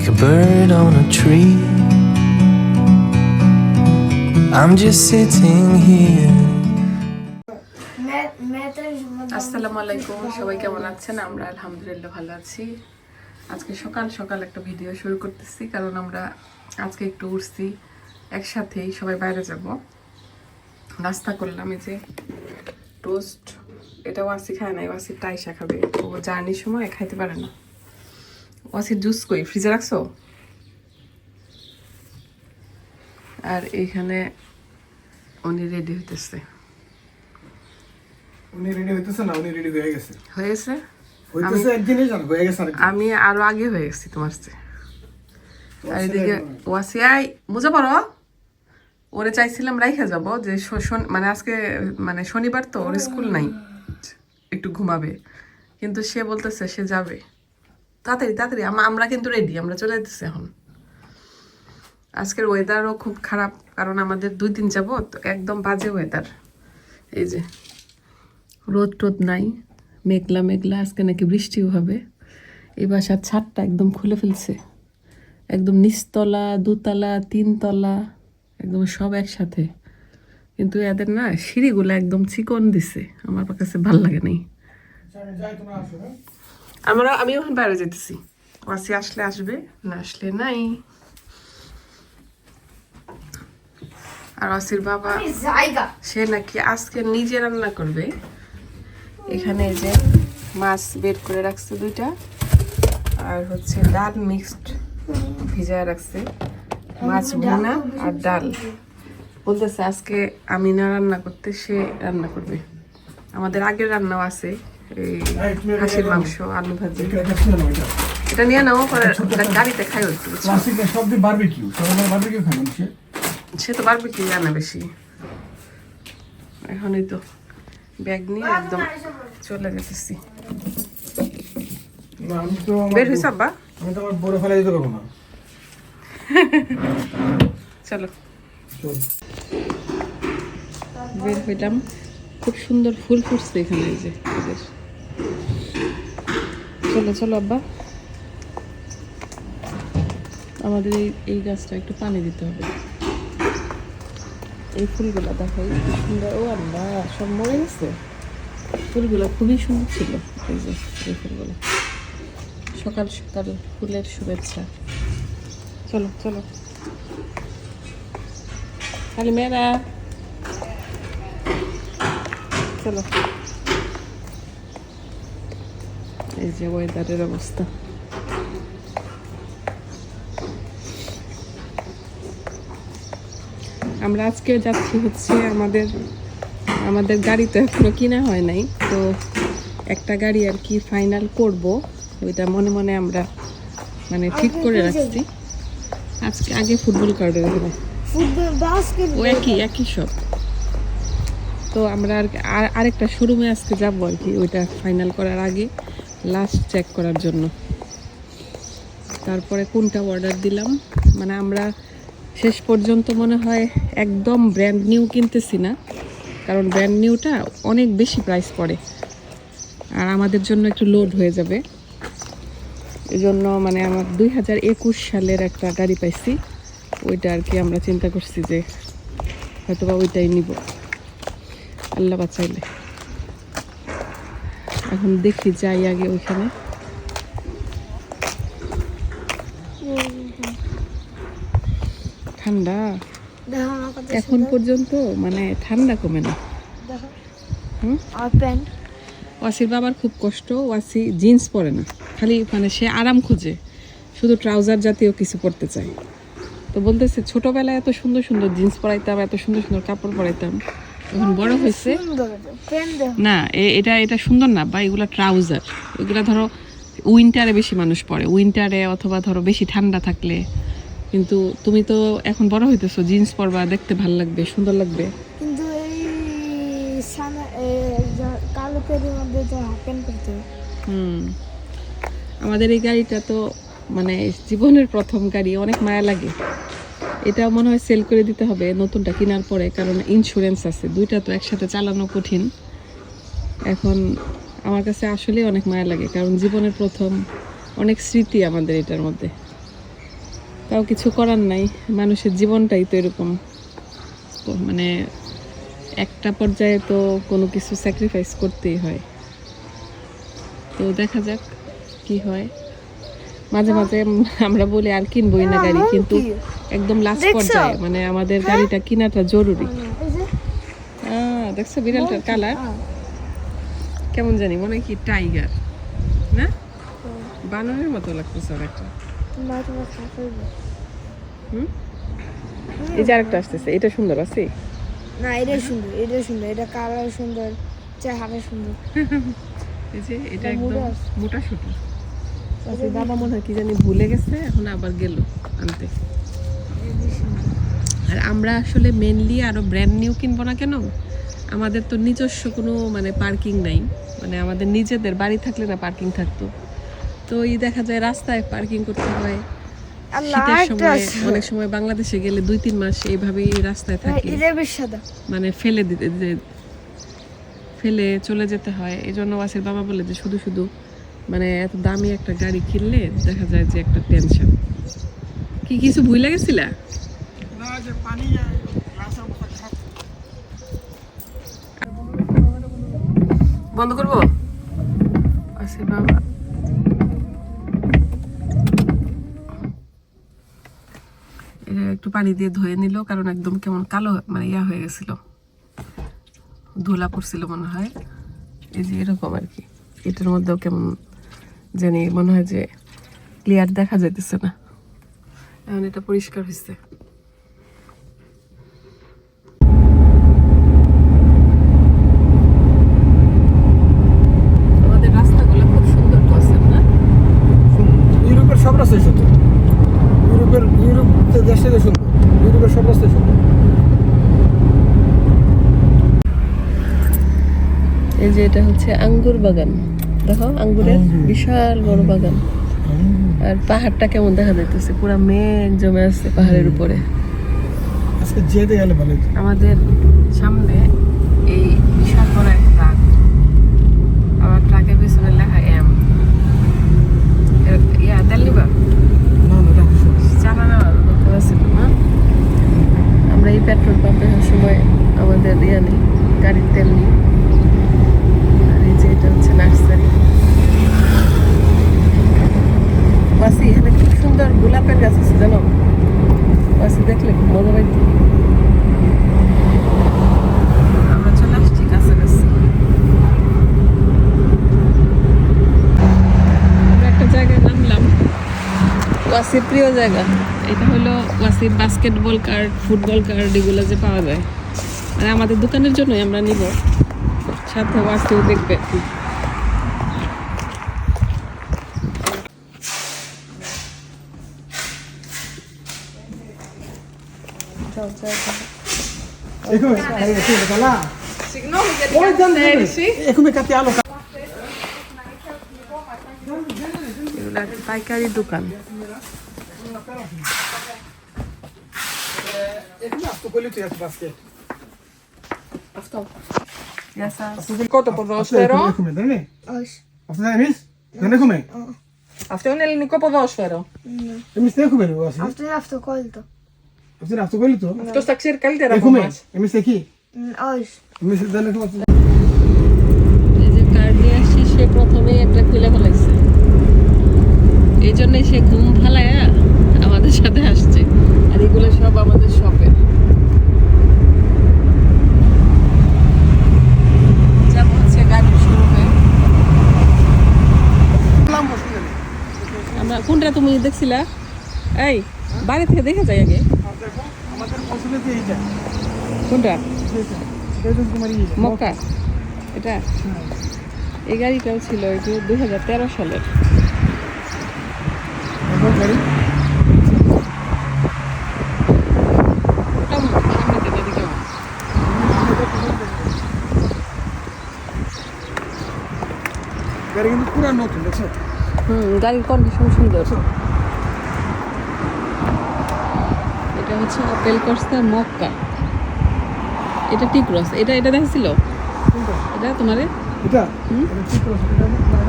like a bird on a tree. I'm just sitting here. আসসালামু আলাইকুম, সবাই কেমন আছেন? আমরা আলহামদুলিল্লাহ ভালো আছি। আজকে সকাল সকাল একটা ভিডিও শুরু করতেছি, কারণ আমরা আজকে একটু উঠছি, একসাথেই সবাই বাইরে যাব। নাস্তা করলাম, এই যে টোস্ট এটা ওয়াসি খায় না ওয়াসি টাইসা খাবে। ও জার্নির সময় খাইতে পারে না। ওয়াসির জুস কই? ফ্রিজে রাখছো? আর এইখানে উনি রেডি হইতেছে। উনি রেডি হইতেছে না উনি রেডি হয়ে গেছে। হয়ে গেছে হইতেছে একদিনই জানো হয়ে গেছে আমি আরও আগে হয়ে গেছি তোমার চেয়ে। আর এদিকে এখন- ওয়াসিয়াই বুঝে পারো? ওরে চাইছিলাম রাইখা যাব যে মানে আজকে মানে শনিবার তো ওর স্কুল নাই। একটু ঘুমাবে। কিন্তু সে বলতেছে সে যাবে। তাড়াতাড়ি তাড়াতাড়ি আমরা কিন্তু রেডি আমরা চলে যেতেছি এখন। আজকের ওয়েদারও খুব খারাপ, কারণ আমাদের দুই দিন যাব তো একদম বাজে ওয়েদার এই যে, রোদ টোদ নাই, মেঘলা মেঘলা, আজকে নাকি বৃষ্টিও হবে। এই বাসার ছাদটা একদম খুলে ফেলছে। একদম নিচতলা, দুতলা, তিনতলা, একদম সব একসাথে। কিন্তু এদের না, সিঁড়িগুলো একদম চিকন দিছে, আমার কাছে ভালো লাগে নাই। আমরা আমি ওখানে বাইরে যেতেছি ওয়াসি আসলে আসবে না আসলে নাই। আর ওয়াসির বাবা সে নাকি আজকে নিজে রান্না করবে। এখানে যে মাছ বের করে রাখছে দুইটা। আর হচ্ছে ডাল মিক্সড ভিজায় রাখছে। মাছ ভুনা আর ডাল। বলতেছে আজকে আমি না রান্না করতে সে রান্না করবে। আমাদের আগের রান্নাও আছে। হাঁসের মাংস আলু ভাজি। এটা নিয়ে নাও পরে গাড়িতে খাই হচ্ছে ক্লাসিক সব বারবিকিউ সবাই বারবিকিউ খায় মানুষে। সে তো পারবে কি জানা বেশি। এখনই তো ব্যাগ নিয়ে একদম চলে যেতেছি বের হয়েছে আব্বা? আমি তো বড় ফেলে দিতে পারব না। চলো। বের হইলাম। খুব সুন্দর ফুল ফুটছে এখানে এই যে। চলো চলো আব্বা। আমাদের এই এই গাছটা একটু পানি দিতে হবে। এই ফুলগুলা দেখো সুন্দর। ও আল্লাহ, সব মরে গেছে? ফুলগুলো খুবই সুন্দর ছিল, এই যে, এই ফুলগুলো। সকাল সকাল ফুলের শুভেচ্ছা। চলো চলো। খালি মেয়েরা চলো। এই যে ওয়েদারের অবস্থা আমরা আজকে যাচ্ছি হচ্ছে আমাদের আমাদের গাড়ি তো এখনও কিনা হয় নাই তো একটা গাড়ি আর কি ফাইনাল করব ওইটা মনে মনে আমরা মানে ঠিক করে রাখছি। আজকে আগে ফুটবল কার্ডের ও একই একই সব। তো আমরা আর আরেকটা শোরুমে আজকে যাব আর কি ওইটা ফাইনাল করার আগে। লাস্ট চেক করার জন্য। তারপরে কোনটা অর্ডার দিলাম? মানে আমরা শেষ পর্যন্ত মনে হয় একদম ব্র্যান্ড নিউ কিনতেছি না, কারণ ব্র্যান্ড নিউটা অনেক বেশি প্রাইস পড়ে। আর আমাদের জন্য একটু লোড হয়ে যাবে। এই জন্য মানে আমার দুই হাজার একুশ সালের একটা গাড়ি পাইছি। ওইটা আর কি আমরা চিন্তা করছি যে হয়তো বা ওইটাই নিব। আল্লাহ বাঁচাইলে। এখন দেখি যাই আগে ওইখানে। ঠান্ডা? এখন পর্যন্ত মানে ঠান্ডা কমে না। ওয়াসির বাবার খুব কষ্ট, ওয়াসি জিন্স পরে না। খালি মানে সে আরাম খুঁজে, শুধু ট্রাউজার জাতীয় কিছু পরতে চায়। তো বলতেছে, ছোটবেলায় এত সুন্দর সুন্দর জিন্স পরাইতাম, এত সুন্দর সুন্দর কাপড় পরাইতাম। এখন বড় হয়েছে। না এটা এটা সুন্দর না বা এগুলা ট্রাউজার। এগুলো ধরো উইন্টারে বেশি মানুষ পরে। উইন্টারে অথবা ধরো বেশি ঠান্ডা থাকলে। কিন্তু তুমি তো এখন বড় হইতেছো জিন্স পরবা দেখতে ভালো লাগবে সুন্দর লাগবে। কিন্তু এই কালো আমাদের এই গাড়িটা তো মানে জীবনের প্রথম গাড়ি অনেক মায়া লাগে। এটা মনে হয় সেল করে দিতে হবে নতুনটা কেনার পরে কারণ ইন্স্যুরেন্স আছে। দুইটা তো একসাথে চালানো কঠিন। এখন আমার কাছে আসলেই অনেক মায়া লাগে কারণ জীবনের প্রথম অনেক স্মৃতি আমাদের এটার মধ্যে। তাও কিছু করার নাই মানুষের জীবনটাই তো এরকম। তো মানে একটা পর্যায়ে তো কোনো কিছু স্যাক্রিফাইস করতেই হয়। তো দেখা যাক কি হয়। মাঝে মাঝে আমরা বলি আর কিনবই না গাড়ি কিন্তু একদম লাস্ট? পর্যায়ে মানে আমাদের গাড়িটা কেনাটা জরুরি। দেখছ বিড়ালটার কালার হ্যাঁ। কেমন জানি মনে হয় কি টাইগার না? বানরের মতো লাগতেছে অনেকটা এই যে আরেকটা আসতেছে এটা সুন্দর আছে না এটা সুন্দর এটা সুন্দর এটা কালার সুন্দর চেহারা সুন্দর। এই যে এটা একদম মোটা। মোটা আচ্ছা বাবা মনে হয় কি জানি ভুলে গেছে এখন আবার গেল আনতে। আর আমরা আসলে মেনলি আরও ব্র্যান্ড নিউ কিনবো না কেন? আমাদের তো নিজস্ব কোনো মানে পার্কিং নাই। মানে আমাদের নিজেদের বাড়ি থাকলে না পার্কিং থাকতো। তো এই দেখা যায় রাস্তায় পার্কিং করতে হয়। শীতের সময় অনেক সময় বাংলাদেশে গেলে দুই তিন মাস এইভাবেই রাস্তায় হ্যাঁ, থাকি। মানে ফেলে দিতে যে- ফেলে চলে যেতে হয়। এই জন্য ওয়াসির বাবা বলে যে শুধু শুধু মানে এত দামি একটা গাড়ি কিনলে দেখা যায় যে একটা টেনশন কি কিছু ভুলে গেছিলা? বন্ধ করব? ওয়াসির বাবা। এটা একটু পানি দিয়ে ধুয়ে নিল কারণ একদম কেমন কালো মানে ইয়া হয়ে গেছিল। ধুলা পড়ছিল মনে হয়। এই যে এরকম আর কি। এটার মধ্যেও কেমন জানি মনে হয় যে ক্লিয়ার দেখা যাইতেছে না। এখন এটা পরিষ্কার হয়েছে। খুব সুন্দর ইউরোপের সব সুন্দর। ইউরোপের ইউরোপ দেশ থেকে সুন্দর। ইউরোপের সব রাস্তাই সুন্দর। এই যে এটা হচ্ছে আঙ্গুর বাগান। দেখো আঙ্গুরের বিশাল বড় বাগান। আর পাহাড়টা কেমন দেখা যাইতেছে? পুরো মেঘ জমে আছে পাহাড়ের উপরে। আজকে যেতে গেলে ভালো আমাদের সামনে এই বিশাল বড় এক ট্রাক। আবার ট্রাকের পিছনে লেখা এম ইয়া তেল নিবা। জানা না আমরা এই পেট্রোল পাম্পে সময় আমাদের ইয়া নেই গাড়ির তেল নিই। আর এই যে এটা হচ্ছে নার্সারি। বাসি এখানে খুব সুন্দর গোলাপের গাছ আছে, জানো? বাসি দেখলে খুব মজা পাইতো আমরা চলে আসছি কাছাকাছি। আমরা একটা জায়গায় নামলাম। ওয়াসির প্রিয় জায়গা। এটা হলো ওয়াসির বাস্কেটবল কার্ড ফুটবল কার্ড এগুলো যে পাওয়া যায়। মানে আমাদের দোকানের জন্যই আমরা নিব। সাথে ওয়াসিও দেখবে। Έχουμε, εσύ είναι καλά. Συγγνώμη για την καθυστέρηση. Έχουμε κάτι άλλο. Δηλαδή πάει κάτι ντούκαν. Έχουμε αυτό πολύ του για την μπασκετ. Αυτό. Γεια σας. Αυτό δικό το ποδόσφαιρο. Αυτό έχουμε, δεν είναι; Όχι. Αυτό δεν είναι εμείς; Δεν έχουμε; Αυτό είναι ελληνικό ποδόσφαιρο. Ναι. Εμείς τι έχουμε λίγο. Αυτό είναι αυτοκόλλητο. Hacer azúcar y todo. Esto está cerca el de la mamá. ¿Emes aquí? Ay. ¿Emes de la mamá? এই যে কার নিয়ে আসি সে প্রথমেই একটা খুলে ফেলাইছে এই জন্যই সে ঘুম ফেলায় আমাদের সাথে আসছে আর এগুলো সব আমাদের শপের আমরা কোনটা তুমি দেখছিলা এই বাইরে থেকে দেখা যায় আগে এইটা কোনটা? এটা মক্কা? এই গাড়িটাও ছিল এটি দুই হাজার তেরো সালের। গাড়ি। গাড়ি কিন্তু পুরো নতুন দেখছ? হুম গাড়ির কন্ডিশন সুন্দর। এটা হচ্ছে আপেল কর্সার মক্কা এটা টিক রস এটা এটা দেখছিল এটা তোমারে? এটা? টি ক্রস এটা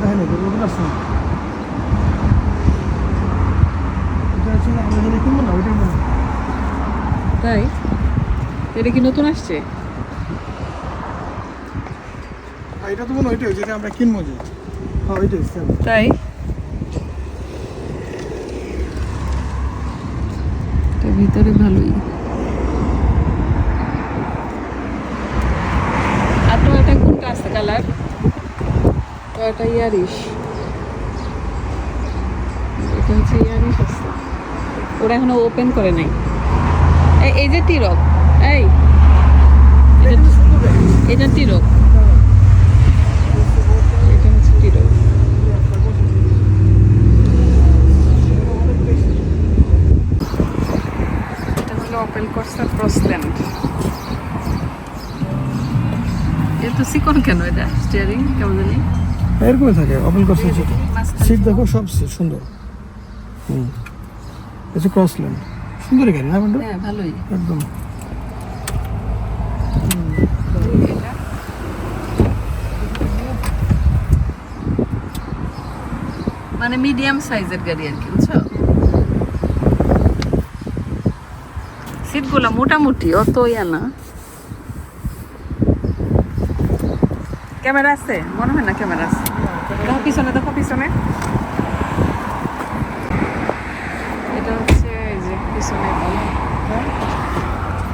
দেখে নেই এটা আসছে এটা হচ্ছে আমরা জানি কিনবো না ওইটা তাই? এটা কি নতুন আসছে? এটা তো মনে হয় ওইটাই যেটা আমরা কিনবো যে। হ্যাঁ ওইটাই তাই? ভিতরে ভালোই। আর ইয়ারিশ। এটা হচ্ছে ইয়ারিশ আছে। ওরা এখনও ওপেন করে নাই। এই- এই যে টিরক, এই এটা- এটা টিরক এটা হচ্ছে টিরক এটা হলো ওপেন করছে প্রসল্যান্ড এ তো চিকন কেন এটা স্টিয়ারিং কেমন জানি? এরকমই থাকে ওপেন করছে সিট দেখো সব সুন্দর। হুম। এটা ক্রসল্যান্ড সুন্দর গাড়ি না বন্ধু? হ্যাঁ ভালোই। একদম। মানে মিডিয়াম সাইজের গাড়ি আর কি বুঝছ? সিটগুলো মোটামুটি অত ইয়া না। ক্যামেরা আছে মনে হয় না ক্যামেরা আছে দেখো পিছনে দেখো পিছনে এটা হচ্ছে এই যে পিছনে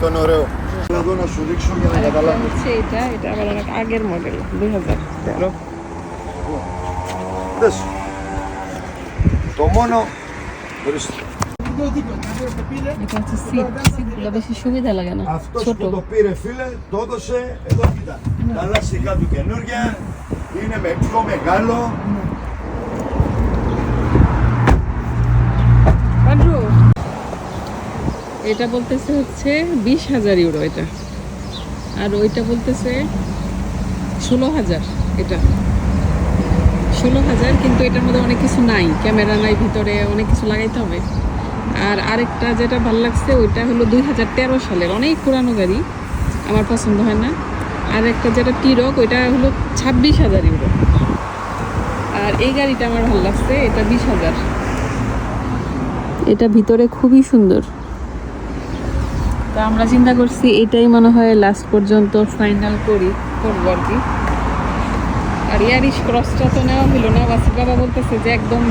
Τον ωραίο. Εδώ να σου δείξω για να আরেকটা καταλάβεις. হচ্ছে এটা এটা আবার অনেক আগের মডেল দুই হাজার তেরো Δες. Το μόνο... Ορίστε. এটা হচ্ছে সিট সিটগুলো বেশি সুবিধা লাগে না Αυτός ছোট που το πήρε φίλε, το έδωσε, εδώ κοίτα. Τα λάστιχα του καινούργια, είναι με πιο μεγάλο. পাড্রু এটা বলতেছে হচ্ছে বিশ হাজার ইউরো এটা আর ওইটা বলতেছে ষোলো হাজার এটা ষোলো হাজার কিন্তু এটার মধ্যে অনেক কিছু নাই ক্যামেরা নাই ভিতরে অনেক কিছু লাগাইতে হবে আর আরেকটা যেটা ভালো লাগছে, ওইটা হলো দুই হাজার তেরো সালের। অনেক পুরানো গাড়ি, আমার পছন্দ হয় না। আর একটা যেটা টিরক, ওইটা হলো ছাব্বিশ হাজার ইউরো। আর এই গাড়িটা আমার ভালো লাগছে, এটা বিশ হাজার। এটা ভিতরে খুবই সুন্দর। তা আমরা চিন্তা করছি, এটাই মনে হয় লাস্ট পর্যন্ত ফাইনাল করি, করব আর কি। আর ইয়ারিশ ক্রসটা তো নেওয়া হলো না, বাসির বাবা বলতেছে যে একদম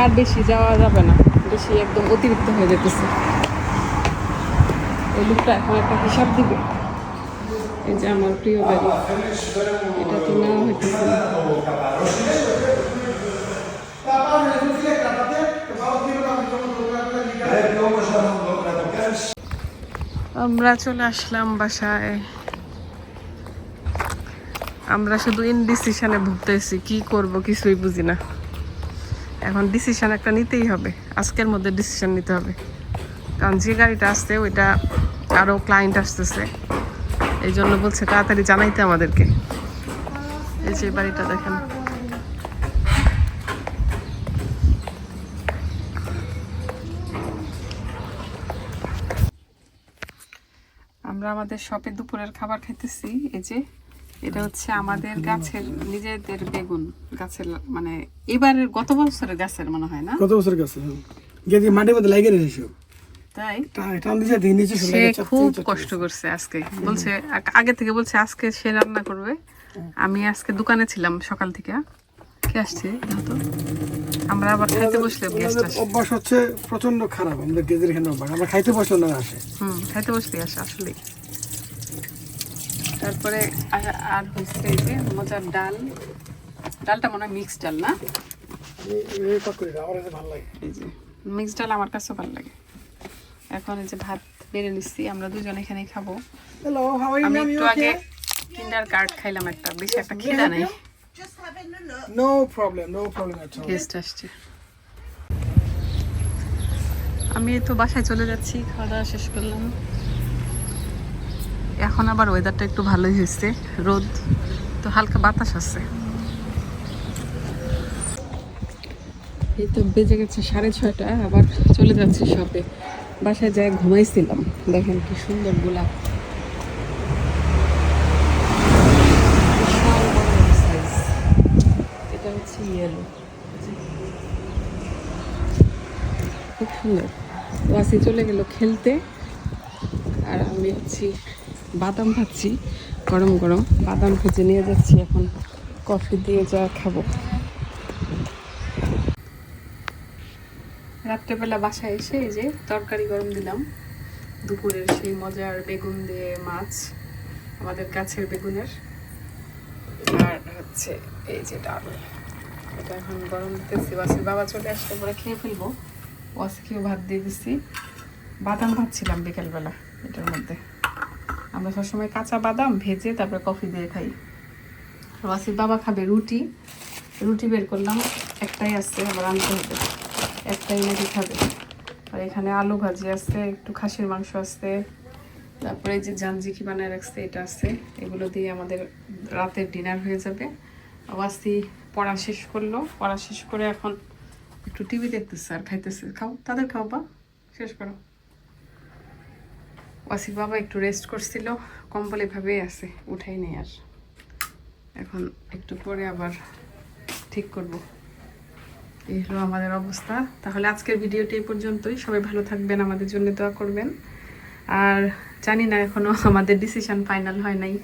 আর বেশি যাওয়া যাবে না। বেশি একদম অতিরিক্ত হয়ে যেতেছে। ওই লোকটা এখন একটা হিসাব দিবে। এই যে আমার প্রিয় গাড়ি এটা তো নেওয়া হইতেছে। আমরা চলে আসলাম বাসায়। আমরা শুধু ইনডিসিশনে ভুগতেছি, কি করব কিছুই বুঝি না। এখন ডিসিশন একটা নিতেই হবে। আজকের মধ্যে ডিসিশন নিতে হবে। কারণ যে গাড়িটা আসছে, ওইটা আরও ক্লায়েন্ট আসতেছে। এই জন্য বলছে তাড়াতাড়ি জানাইতে আমাদেরকে। এই যে বাড়িটা দেখেন। আমরা আমাদের শপে দুপুরের খাবার খাইতেছি। এই যে এটা হচ্ছে আমাদের গাছের নিজেদের বেগুন গাছের মানে এবারের গত বছরের গাছের মনে হয় না? কত বছর গেছে গেদি মাটির মধ্যে লাগিয়ে রেখেছো তাই? সে খুব কষ্ট করছে আজকে। বলছে আগে থেকে বলছে আজকে সে রান্না করবে। আমি আজকে দোকানে ছিলাম সকাল থেকে। কে আসছে? তো। আমরা আবার খাইতে বসলে গেস্ট আসে। অভ্যাস হচ্ছে প্রচণ্ড খারাপ আমাদের গেদের এখানে আমরা খাইতে বসলে না আসে। হুম খাইতে বসলে আসে আসলেই। তারপরে আর- হচ্ছে এই যে মজার ডাল। ডালটা মনে হয় মিক্স ডাল না? এই পাক করে দাও, আমার কাছে ভালো লাগে। এই যে মিক্স ডাল আমার কাছেও ভালো লাগে। এখন এই যে ভাত বেড়ে নিচ্ছি আমরা দুজন এখানেই খাব। আমি একটু আগে কিন্ডার কার্ড খাইলাম একটা বেশি একটা খিদা নেই। No problem no problem guest আসছে। আমি তো বাসায় চলে যাচ্ছি খাওয়া দাওয়া শেষ করলাম। এখন আবার ওয়েদারটা একটু ভালোই হয়েছে, রোদ, তো হালকা বাতাস আছে। এই তো বেজে গেছে সাড়ে ছয়টা, আবার চলে যাচ্ছি শপে বাসায় যায় ঘুমাইছিলাম, দেখেন কি সুন্দর গোলাপ। এটা হচ্ছে ইয়েলো খুব সুন্দর। ওয়াসি চলে গেল খেলতে, আর আমি হচ্ছি বাদাম খাচ্ছি গরম গরম। বাদাম ভেজে নিয়ে যাচ্ছি এখন। কফি দিয়ে যা খাব। রাত্রেবেলা বাসায় এসে এই যে তরকারি গরম দিলাম। দুপুরের সেই মজার বেগুন দিয়ে মাছ, আমাদের গাছের বেগুনের। আর হচ্ছে এই যে ডাল। এটা এখন গরম দিতেছি। ওয়াসির বাবা চলে আসলে পরে খেয়ে ফেলব। ওয়াসিকেও ভাত দিয়ে দিচ্ছি বাদাম ভাবছিলাম বিকেলবেলা এটার মধ্যে। আমরা সবসময় কাঁচা বাদাম ভেজে তারপরে কফি দিয়ে খাই। ওয়াসির বাবা খাবে রুটি। রুটি বের করলাম, একটাই আসছে আবার আনতে হবে। একটাই নাকি খাবে। আর এখানে আলু ভাজি আছে, একটু খাসির মাংস আছে। তারপরে যে জানজিকি বানায় রাখছে, এটা আছে। এগুলো দিয়ে আমাদের রাতের ডিনার হয়ে যাবে। ওয়াসি পড়া শেষ করল। পড়া শেষ করে এখন একটু টিভি দেখতেছে আর খাইতেছে। খাও, তাদের খাও, বা। শেষ করো। ওয়াসির বাবা একটু রেস্ট করছিল, কম্বল এভাবেই আছে, উঠাই নেই আর। এখন একটু পরে আবার ঠিক করব। এই হলো আমাদের অবস্থা। তাহলে আজকের ভিডিওটি এই পর্যন্তই। সবাই ভালো থাকবেন, আমাদের জন্য দোয়া করবেন। আর জানি না এখনও আমাদের ডিসিশন ফাইনাল হয় নাই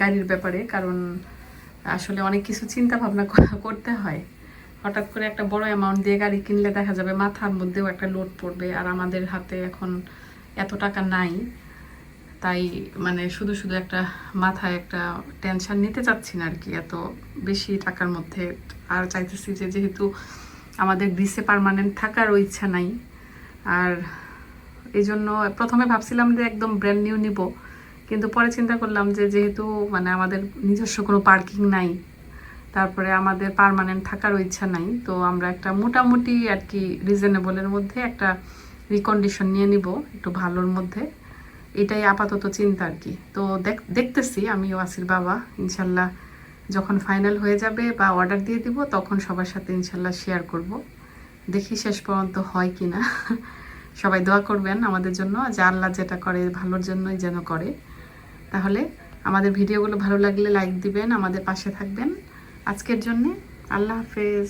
গাড়ির ব্যাপারে, কারণ আসলে অনেক কিছু চিন্তা ভাবনা করতে হয়। হঠাৎ করে একটা বড় অ্যামাউন্ট দিয়ে গাড়ি কিনলে দেখা যাবে মাথার মধ্যেও একটা লোড পড়বে, আর আমাদের হাতে এখন এত টাকা নাই। তাই মানে শুধু শুধু একটা মাথায় একটা টেনশন নিতে চাচ্ছি না আর কি, এত বেশি টাকার মধ্যে। আর চাইতেছি যে যেহেতু আমাদের গ্রিসে পারমানেন্ট থাকারও ইচ্ছা নাই, আর এই জন্য প্রথমে ভাবছিলাম যে একদম ব্র্যান্ড নিউ নিব, কিন্তু পরে চিন্তা করলাম যে যেহেতু মানে আমাদের নিজস্ব কোনো পার্কিং নাই, তারপরে আমাদের পার্মানেন্ট থাকারও ইচ্ছা নাই, তো আমরা একটা মোটামুটি আর কি রিজনেবলের মধ্যে একটা রিকন্ডিশন নিয়ে নিব, একটু ভালোর মধ্যে। এটাই আপাতত চিন্তা আর কি। তো দেখ- দেখতেছি আমি ওয়াসির বাবা, ইনশাল্লাহ যখন ফাইনাল হয়ে যাবে বা অর্ডার দিয়ে দিব, তখন সবার সাথে ইনশাল্লাহ শেয়ার করব। দেখি শেষ পর্যন্ত হয় কি না সবাই দোয়া করবেন আমাদের জন্য, যে আল্লাহ যেটা করে ভালোর জন্যই যেন করে। তাহলে আমাদের ভিডিওগুলো ভালো লাগলে লাইক দিবেন, আমাদের পাশে থাকবেন। আজকের জন্যে আল্লাহ হাফেজ।